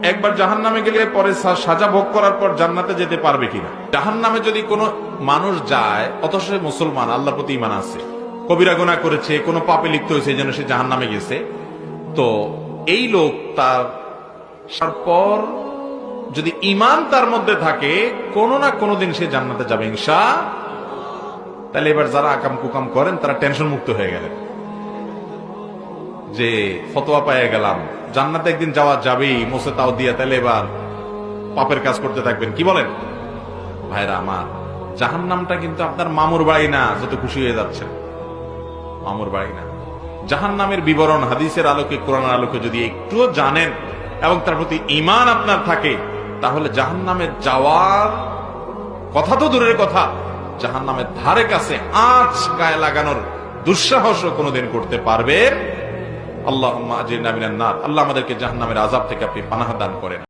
একবার জাহান নামে গেলে পরে সাজা ভোগ করার পর জান্নাতে যেতে পারবে কিনা? জাহান নামে যদি কোনো মানুষ যায়, অথচ মুসলমান, আল্লাহর প্রতি ইমান আছে, কবিরা গুনাহ করেছে, কোনো পাপে লিপ্ত হয়েছে জন্য সে জাহান নামে গেছে, তো এই লোক তার আসার পর যদি ইমান তার মধ্যে থাকে, কোনো না কোনোদিন সে জান্নাতে যাবে ইনশা তাহলে এবার যারা আকাম কুকাম করেন, তারা টেনশন মুক্ত হয়ে গেলেন। যে ফতোয়া পাইয়ে গেলাম। জান্নাতে একদিন যাওয়া যাবেই মোসে তাও দিয়া তাহলে এবার পাপের কাজ করতে থাকবেন। কি বলেন? ভাইরা আমার জাহান নামটা কিন্তু আপনার মামুর বাড়ি না, যত খুশি হয়ে যাচ্ছেন মামুর বাড়ি না। জাহান নামের বিবরণ হাদিসের আলোকে, কোরআনের আলোকে যদি একটুও জানেন এবং তার প্রতি ইমান আপনার থাকে, তাহলে জাহান নামের যাওয়ার কথা তো দূরের কথা। জাহান নামের ধারে কাছে আঁচ গায়ে লাগানোর দুঃসাহসও কোনোদিন করতে পারবে আল্লাহ আল্লাহ আমাদেরকে জাহান নামের আজাব থেকে আপনি পানাহ দান করেন।